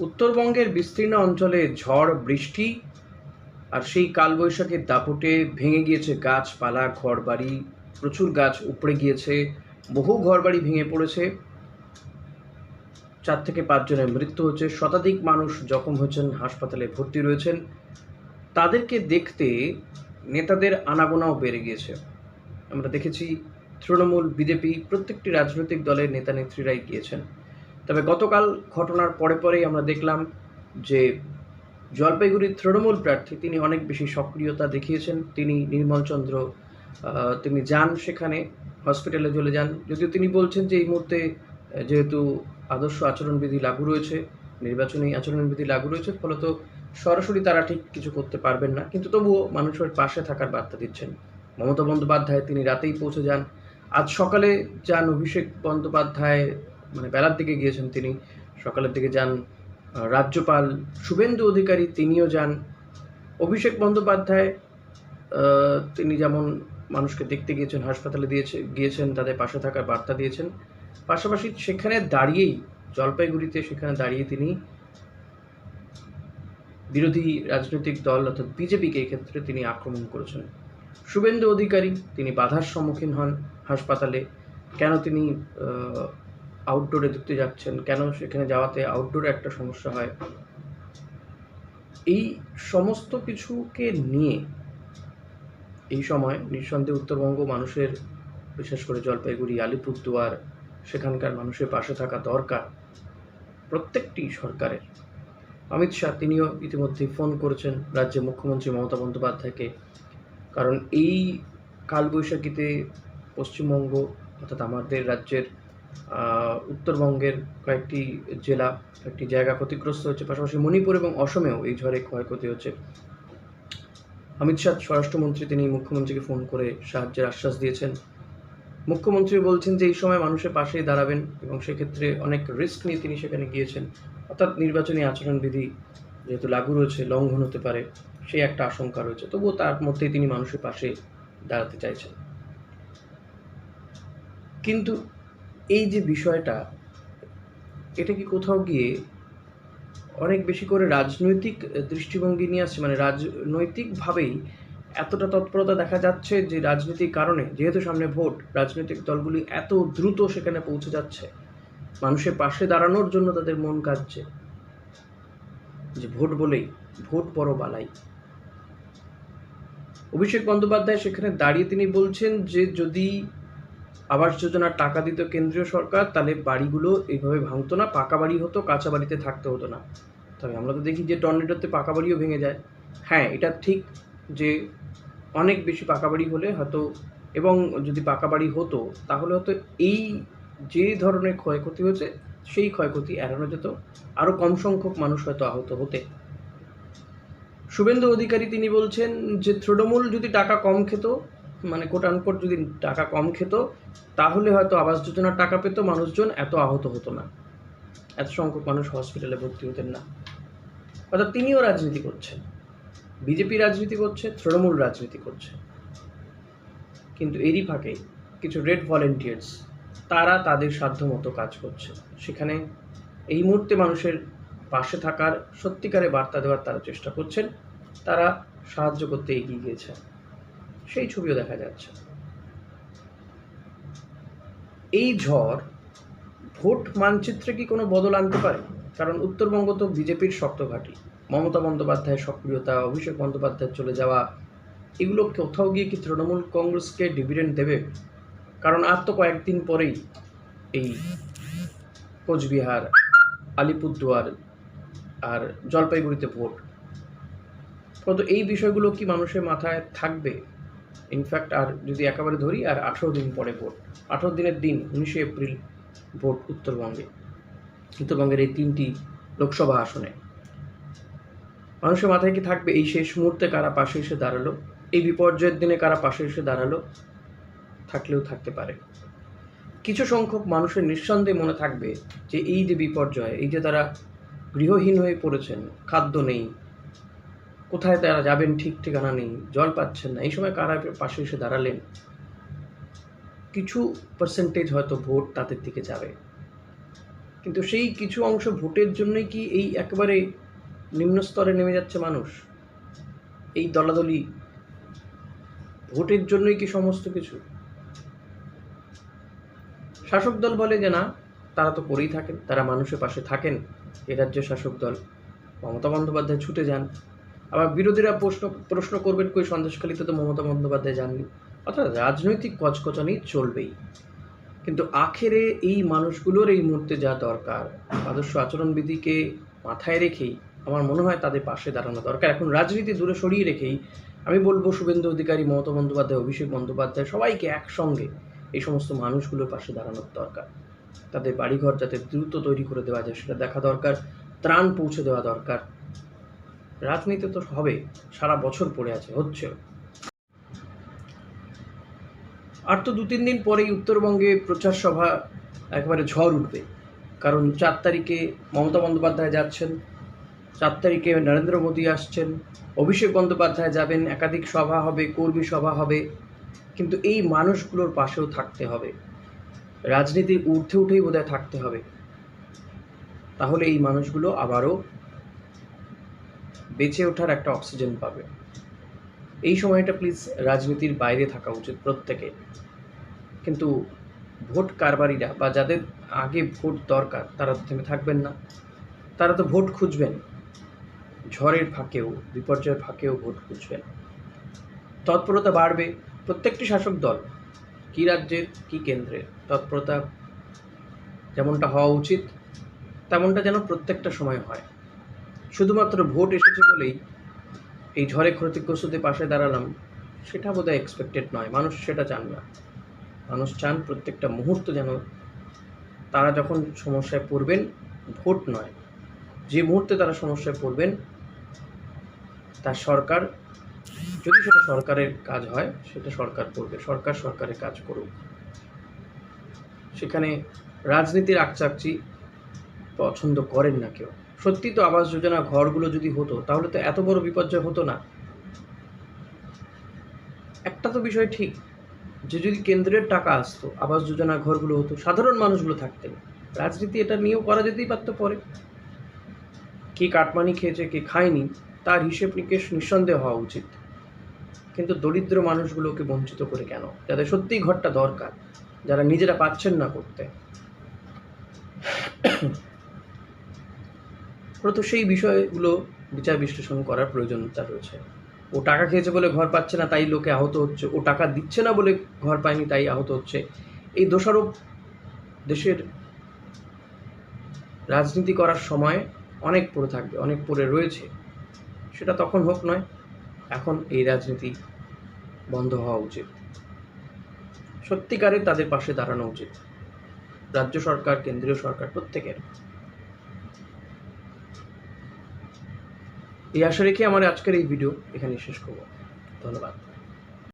উত্তরবঙ্গের বিস্তীর্ণ অঞ্চলে ঝড়, বৃষ্টি আর সেই কালবৈশাখীর দাপটে ভেঙে গিয়েছে গাছপালা, ঘরবাড়ি, প্রচুর গাছ উপড়ে গিয়েছে, বহু ঘরবাড়ি ভেঙে পড়েছে। চার থেকে পাঁচজনের মৃত্যু হচ্ছে শতাধিক মানুষ জখম হয়েছেন, হাসপাতালে ভর্তি রয়েছেন। তাদেরকে দেখতে নেতাদের আনাগোনাও বেড়ে গিয়েছে। আমরা দেখেছি, তৃণমূল, বিজেপি প্রত্যেকটি রাজনৈতিক দলের নেতা নেত্রীরাই গিয়েছেন। তবে গতকাল ঘটনার পরে পরেই আমরা দেখলাম যে জলপাইগুড়ির তৃণমূল প্রার্থী, তিনি অনেক বেশি সক্রিয়তা দেখিয়েছেন। তিনি নির্মলচন্দ্র তিনি যান সেখানে, হসপিটালে চলে যান। যদিও তিনি বলছেন যে এই মুহূর্তে যেহেতু আদর্শ আচরণবিধি লাগু রয়েছে, নির্বাচনী আচরণবিধি লাগু রয়েছে, ফলত সরাসরি তারা ঠিক কিছু করতে পারবেন না। কিন্তু তবুও মানুষের পাশে থাকার বার্তা দিচ্ছেন মমতা বন্দ্যোপাধ্যায়। তিনি রাতেই পৌঁছে যান। আজ সকালে যান অভিষেক বন্দ্যোপাধ্যায় মানে বেলার দিকে গিয়েছেন তিনি, সকালের দিকে যান রাজ্যপাল শুভেন্দু অধিকারী তিনিও যান, অভিষেক বন্দ্যোপাধ্যায় তিনি যেমন মানুষকে দেখতে গিয়েছেন, হাসপাতালে দিয়েছে, গিয়েছেন, তাদের পাশে থাকার বার্তা দিয়েছেন, পাশাপাশি সেখানে দাঁড়িয়েই, জলপাইগুড়িতে সেখানে দাঁড়িয়ে তিনি বিরোধী রাজনৈতিক দল অর্থাৎ বিজেপিকে এক্ষেত্রে তিনি আক্রমণ করেছেন। শুভেন্দু অধিকারী, তিনি বাধার সম্মুখীন হন হাসপাতালে, কেন তিনি আউটডোরে ঢুকতে যাচ্ছেন, কেন সেখানে যাওয়াতে আউটডোরে একটা সমস্যা হয়? এই সমস্ত কিছুকে নিয়ে এই সময় নিঃসন্দেহে উত্তরবঙ্গ মানুষের, বিশেষ করে জলপাইগুড়ি, আলিপুরদুয়ার, সেখানকার মানুষের পাশে থাকা দরকার প্রত্যেকটি সরকারের। অমিত শাহ, তিনিও ইতিমধ্যেই ফোন করেছেন রাজ্যের মুখ্যমন্ত্রী মমতা বন্দ্যোপাধ্যায়কে, কারণ এই কালবৈশাখীতে পশ্চিমবঙ্গ অর্থাৎ আমাদের রাজ্যের উত্তরবঙ্গের কয়েকটি জেলা কয়েকটি জায়গা ক্ষতিগ্রস্ত হচ্ছে, পাশাপাশি মণিপুর এবং অসমেও এই ঝড়ে ক্ষয়ক্ষতি হচ্ছে। অমিত শাহ, স্বরাষ্ট্রমন্ত্রী, তিনি মুখ্যমন্ত্রীকে ফোন করে সাহায্যের আশ্বাস দিয়েছেন। মুখ্যমন্ত্রী বলছেন যে, এই সময় মানুষের পাশেই দাঁড়াবেন এবং সেক্ষেত্রে অনেক রিস্ক নিয়ে তিনি সেখানে গিয়েছেন। অর্থাৎ নির্বাচনী আচরণবিধি যেহেতু লাগু রয়েছে, লঙ্ঘন হতে পারে, সেই একটা আশঙ্কা রয়েছে। তবুও তার মধ্যেই তিনি মানুষের পাশে দাঁড়াতে চাইছেন। কিন্তু এই যে বিষয়টা, এটা কি কোথাও গিয়ে অনেক বেশি করে রাজনৈতিক দৃষ্টিভঙ্গি নিয়ে আসছে? মানে রাজনৈতিকভাবেই এতটা তৎপরতা দেখা যাচ্ছে যে রাজনীতির কারণে, যেহেতু সামনে ভোট, রাজনৈতিক দলগুলি এত দ্রুত সেখানে পৌঁছে যাচ্ছে। মানুষের পাশে দাঁড়ানোর জন্য তাদের মন কাঁদছে। যে ভোট বলেই, ভোট বড় বালাই। অভিষেক বন্দ্যোপাধ্যায় সেখানে দাঁড়িয়ে তিনি বলছেন যে যদি আবাস যোজনার টাকা দিত কেন্দ্রীয় সরকার, তাহলে বাড়িগুলো এইভাবে ভাঙতো না, পাকা বাড়ি হতো, কাঁচা বাড়িতে থাকতে হতো না। তবে আমরা তো দেখি যে টর্নেডোতে পাকা বাড়িও ভেঙে যায়। হ্যাঁ এটা ঠিক যে অনেক বেশি পাকা বাড়ি হলে হয়তো, এবং যদি পাকা বাড়ি হতো, তাহলে হয়তো এই যে ধরনের ক্ষয়ক্ষতি হয়েছে, সেই ক্ষয়ক্ষতি এড়ানো যেত। আরও কম সংখ্যক মানুষ হয়তো আহত হতে। শুভেন্দু অধিকারী তিনি বলছেন যে তৃণমূল যদি টাকা কম খেত মানে কোট যদি টাকা কম খেত, তাহলে হয়তো আবাস যোজনার টাকা পেত, মানুষজন এত আহত হতো না। এত সংখ্যক মানুষ হসপিটালে ভর্তি হতেন না। অর্থাৎ তিনিও রাজনীতি করছেন। বিজেপি রাজনীতি করছে, তৃণমূল রাজনীতি করছে। কিন্তু এরই ফাঁকে কিছু রেড ভলেন্টিয়ার্স তারা তাদের সাধ্যমতো কাজ করছে। সেখানে এই মুহূর্তে মানুষের পাশে থাকার সত্যিকারে বার্তা দেওয়ার তারা চেষ্টা করছেন। তারা সাহায্য করতে এগিয়ে গিয়েছে সেই ছবিও দেখা যাচ্ছে। এই ঝড় ভোট মানচিত্রে কি কোনো বদল আনতে পারে? কারণ উত্তরবঙ্গ তো বিজেপির শক্ত ঘাঁটি। মমতা বন্দ্যোপাধ্যায়ের সক্রিয়তা, অভিষেক বন্দ্যোপাধ্যায় চলে যাওয়া, এগুলো কোথাও গিয়ে কি তৃণমূল কংগ্রেসকে ডিভিডেন্ড দেবে? কারণ আর তো কয়েকদিন পরেই এই কোচবিহার, আলিপুরদুয়ার আর জলপাইগুড়িতে ভোট। ফলত এই বিষয়গুলো কি মানুষের মাথায় থাকবে? ইনফ্যাক্ট আর যদি একেবারে ধরি, আর আঠেরো দিন পরে ভোট। আঠেরো দিনের দিন, উনিশে এপ্রিল, ভোট উত্তরবঙ্গে। উত্তরবঙ্গের এই তিনটি লোকসভা আসনে। মানুষের মাথায় কি থাকবে, এই শেষ মুহূর্তে কারা পাশে এসে দাঁড়াল? এই বিপর্যয়ের দিনে কারা পাশে এসে দাঁড়াল? থাকলেও থাকতে পারে। কিছু সংখ্যক মানুষের নিঃসন্দেহে মনে থাকবে যে, এই যে বিপর্যয়, এই যে তারা গৃহহীন হয়ে পড়েছেন, খাদ্য নেই কোথায় তারা যাবেন ঠিক ঠিকানা নেই, জল পাচ্ছেন না, এই সময় কারা পাশে এসে দাঁড়ালেন? কিছু পার্সেন্টেজ হয়তো ভোট তাদের দিকে যাবে। কিন্তু সেই কিছু অংশ ভোটের জন্যই কি এই একেবারে নিম্ন স্তরে নেমে যাচ্ছে মানুষ? এই দলাদলি ভোটের জন্যই কি সমস্ত কিছু? শাসক দল বলে যে না, তারা তো করেই থাকেন, তারা মানুষের পাশে থাকেন, এ রাজ্যের শাসক দল। মমতা বন্দ্যোপাধ্যায় ছুটে যান। আবার বিরোধীরা প্রশ্ন প্রশ্ন করবেন কই সন্দেশখালিতে তো মমতা বন্দ্যোপাধ্যায় যাননি। অর্থাৎ রাজনৈতিক কচকচানি চলবেই। কিন্তু আখেরে এই মানুষগুলোর এই মুহূর্তে যা দরকার, আদর্শ আচরণবিধিকে মাথায় রেখেই আমার মনে হয় তাদের পাশে দাঁড়ানো দরকার। এখন রাজনীতি দূরে সরিয়ে রেখেই আমি বলব শুভেন্দু অধিকারী, মমতা বন্দ্যোপাধ্যায়, অভিষেক বন্দ্যোপাধ্যায়, সবাইকে একসঙ্গে এই সমস্ত মানুষগুলোর পাশে দাঁড়ানোর দরকার। তাদের বাড়িঘর যাতে দ্রুত তৈরি করে দেওয়া যায় সেটা দেখা দরকার, ত্রাণ পৌঁছে দেওয়া দরকার। রাজনীতি তো হবে, সারা বছর পড়ে আছে, হচ্ছে। আর তো দু তিন দিন পরেই উত্তরবঙ্গে প্রচার সভা একবারে ঝড় উঠবে, কারণ চার তারিখে মমতা বন্দ্যোপাধ্যায় যাচ্ছেন, চার তারিখে নরেন্দ্র মোদী আসছেন, অভিষেক বন্দ্যোপাধ্যায় যাবেন, একাধিক সভা হবে, কর্মী সভা হবে, কিন্তু এই মানুষগুলোর পাশেও থাকতে হবে। রাজনীতির ঊর্ধ্বে উঠেই বোধহয় থাকতে হবে। তাহলে এই মানুষগুলো আবারও বেঁচে ওঠার একটা অক্সিজেন পাবে। এই সময়টা প্লিজ রাজনীতির বাইরে থাকা উচিত প্রত্যেকে। কিন্তু ভোট কারবারিরা বা যাদের আগে ভোট দরকার, তারা তো থেমে থাকবেন না। তারা তো ভোট খুঁজবেন। ঝড়ের ফাঁকেও, বিপর্যয়ের ফাঁকেও ভোট খুঁজবেন। তৎপরতা বাড়বে প্রত্যেকটি শাসক দল, কী রাজ্যের, কী কেন্দ্রের। তৎপরতা যেমনটা হওয়া উচিত, তেমনটা যেন প্রত্যেকটা সময় হয়। শুধুমাত্র ভোট এসেছে বলেই এই ঝড়ে ক্ষতিগ্রস্তদের পাশে দাঁড়ালাম, সেটা বোধহয় এক্সপেক্টেড নয়। মানুষ সেটা চান না। মানুষ চান প্রত্যেকটা মুহূর্ত যেন তারা যখন সমস্যায় পড়বেন, ভোট নয়। যে মুহূর্তে তারা সমস্যায় পড়বেন, তার সরকার, যদি সেটা সরকারের কাজ হয়, সেটা সরকার করবে। সরকার সরকারের কাজ করুক। সেখানে রাজনীতির আকচাকচি পছন্দ করেন না কেউ। সত্যি তো আবাস যোজনা ঘরগুলো যদি হতো, তাহলে তো এত বড় বিপর্যয় হতো না। একটা তো বিষয় ঠিক, যে যদি কেন্দ্রের টাকা আসতো, আবাস যোজনা ঘরগুলো হতো, সাধারণ মানুষগুলো থাকতেন। রাজনীতি এটা নিয়েও করা যেতেই পারতো পরে। কে কাটমানি খেয়েছে, কে খায়নি, তার হিসেব নিকেশ নিঃসন্দেহ হওয়া উচিত। কিন্তু দরিদ্র মানুষগুলোকে বঞ্চিত করে কেন? যাদের সত্যিই ঘরটা দরকার, যারা নিজেরা পাচ্ছেন না করতে। তো সেই বিষয়গুলো বিচার বিশ্লেষণ করার প্রয়োজনীয়তা রয়েছে। ও টাকা খেয়েছে বলে ঘর পাচ্ছে না, তাই লোকে আহত হচ্ছে। ও টাকা দিচ্ছে না বলে ঘর পায়নি, তাই আহত হচ্ছে। এই দোষারোপ দেশের রাজনীতি করার সময় অনেক পড়ে থাকবে, অনেক পড়ে রয়েছে। সেটা তখন হোক নয়, এখন এই রাজনীতি বন্ধ হওয়া উচিত। সত্যিকারে তাদের পাশে দাঁড়ানো উচিত। রাজ্য সরকার, কেন্দ্রীয় সরকার প্রত্যেকের। এই আশা রেখে আমার আজকের এই ভিডিও এখানে শেষ করব। ধন্যবাদ।